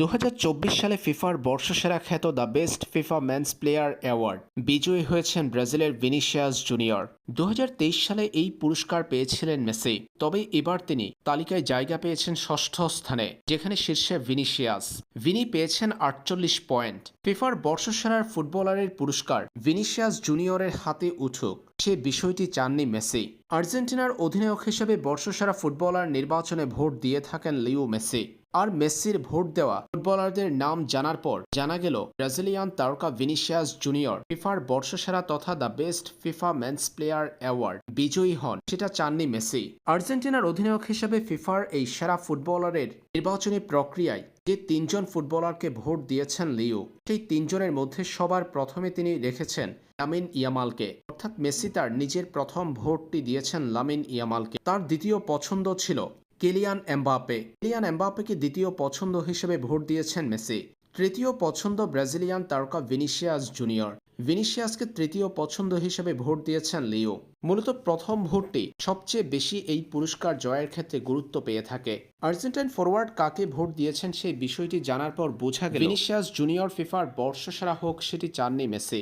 দু হাজার চব্বিশ সালে ফিফার বর্ষসেরা খ্যাত the best FIFA men's player award, বিজয়ী হয়েছেন ব্রাজিলের ভিনিসিয়াস জুনিয়র। দু হাজার তেইশ সালে এই পুরস্কার পেয়েছিলেন মেসি, তবে এবার তিনি তালিকায় জায়গা পেয়েছেন ষষ্ঠ স্থানে, যেখানে শীর্ষে ভিনিসিয়াস। ভিনি পেয়েছেন আটচল্লিশ পয়েন্ট। ফিফার বর্ষসেরার ফুটবলারের পুরস্কার ভিনিসিয়াস জুনিয়রের হাতে উঠুক, সে বিষয়টি চাননি মেসি। আর্জেন্টিনার অধিনায়ক হিসেবে বর্ষসেরা ফুটবলার নির্বাচনে ভোট দিয়ে থাকেন লিও মেসি। আর মেসির ভোট দেওয়া ফুটবলারদের নাম জানার পর জানা গেল, ব্রাজিলিয়ান তারকা ভিনিসিয়াস জুনিয়র ফিফার বর্ষসেরা তথা the best FIFA men's player award, বিজয়ী হন। সেটা চাননি মেসি। আর্জেন্টিনার অধিনায়ক হিসেবে ফিফার এই সেরা ফুটবলারের নির্বাচনী প্রক্রিয়ায় যে তিনজন ফুটবলারকে ভোট দিয়েছেন লিও, সেই তিনজনের মধ্যে সবার প্রথমে তিনি রেখেছেন লামিন ইয়ামালকে। অর্থাৎ মেসি তার নিজের প্রথম ভোটটি দিয়েছেন লামিন ইয়ামালকে। তার দ্বিতীয় পছন্দ ছিল কেলিয়ান এমবাপে কেলিয়ান এমবাপেকে দ্বিতীয় পছন্দ হিসেবে ভোট দিয়েছেন মেসি। তৃতীয় পছন্দ ব্রাজিলিয়ান তারকা ভিনিসিয়াস জুনিয়র। ভিনিসিয়াসকে তৃতীয় পছন্দ হিসেবে ভোট দিয়েছেন লিও। মূলত প্রথম ভোটটি সবচেয়ে বেশি এই পুরস্কার জয়ের ক্ষেত্রে গুরুত্ব পেয়ে থাকে। আর্জেন্টাইন ফরওয়ার্ড কাকে ভোট দিয়েছেন সেই বিষয়টি জানার পর বোঝা গেল। ভিনিসিয়াস জুনিয়র ফিফার বর্ষসেরা হোক, সেটি চাননি মেসি।